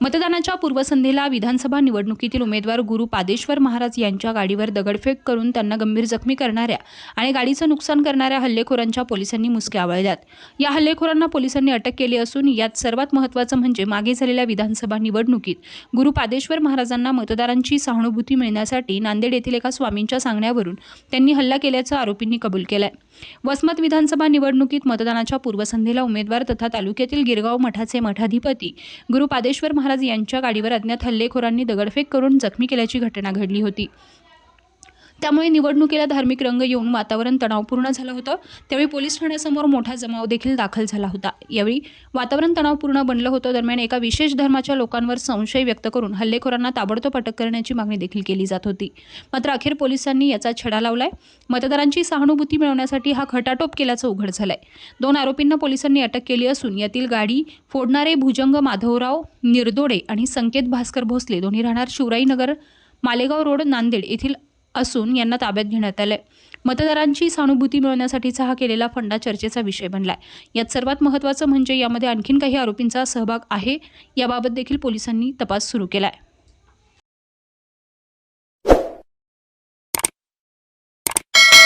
मतदानाच्या पूर्वसंध्येला विधानसभा निवडणुकीतील उमेदवार गुरु पादेश्वर महाराज यांच्या गाडीवर दगडफेक करून त्यांना गंभीर जखमी करणाऱ्या आणि गाडीचं नुकसान करणाऱ्या हल्लेखोरांच्या पोलिसांनी मुसक्या आवळल्यात. या हल्लेखोरांना पोलिसांनी अटक केली असून यात सर्वात महत्त्वाचं म्हणजे मागे झालेल्या विधानसभा निवडणुकीत गुरु पादेश्वर महाराजांना मतदारांची सहानुभूती मिळण्यासाठी नांदेड येथील एका स्वामींच्या सांगण्यावरून त्यांनी हल्ला केल्याचं आरोपींनी कबूल केलं आहे वसमत विधानसभा निवडणुकीत मतदानाच्या पूर्वसंध्येला उमेदवार तथा तालुक्यातील गिरगाव मठाचे मठाधिपती गुरु पादेश्वर महाराज यांच्या गाडीवर अज्ञात हल्लेखोरांनी दगडफेक करून जखमी केल्याची घटना घडली होती. त्यामुळे निवडणुकीला धार्मिक रंग येऊन वातावरण तणावपूर्ण झालं होतं. त्यावेळी पोलीस ठाण्यासमोर मोठा जमाव देखील दाखल झाला होता. यावेळी वातावरण तणावपूर्ण बनलं होतं. दरम्यान एका विशेष धर्माच्या लोकांवर संशय व्यक्त करून हल्लेखोरांना ताबडतोब अटक करण्याची मागणी देखील केली जात होती. मात्र अखेर पोलिसांनी याचा छडा लावलाय. मतदारांची सहानुभूती मिळवण्यासाठी हा खटाटोप केल्याचं उघड झालंय. दोन आरोपींना पोलिसांनी अटक केली असून यातील गाडी फोडणारे भुजंग माधवराव निर्दोडे आणि संकेत भास्कर भोसले दोन्ही राहणार शिवराईनगर मालेगाव रोड नांदेड येथील असून यांना ताब्यात घेण्यात आलंय. मतदारांची सहानुभूती मिळवण्यासाठीचा हा केलेला फंडा चर्चेचा विषय बनलाय. यात सर्वात महत्त्वाचं म्हणजे यामध्ये आणखीन काही आरोपींचा सहभाग आहे याबाबत देखील पोलिसांनी तपास सुरू केलाय.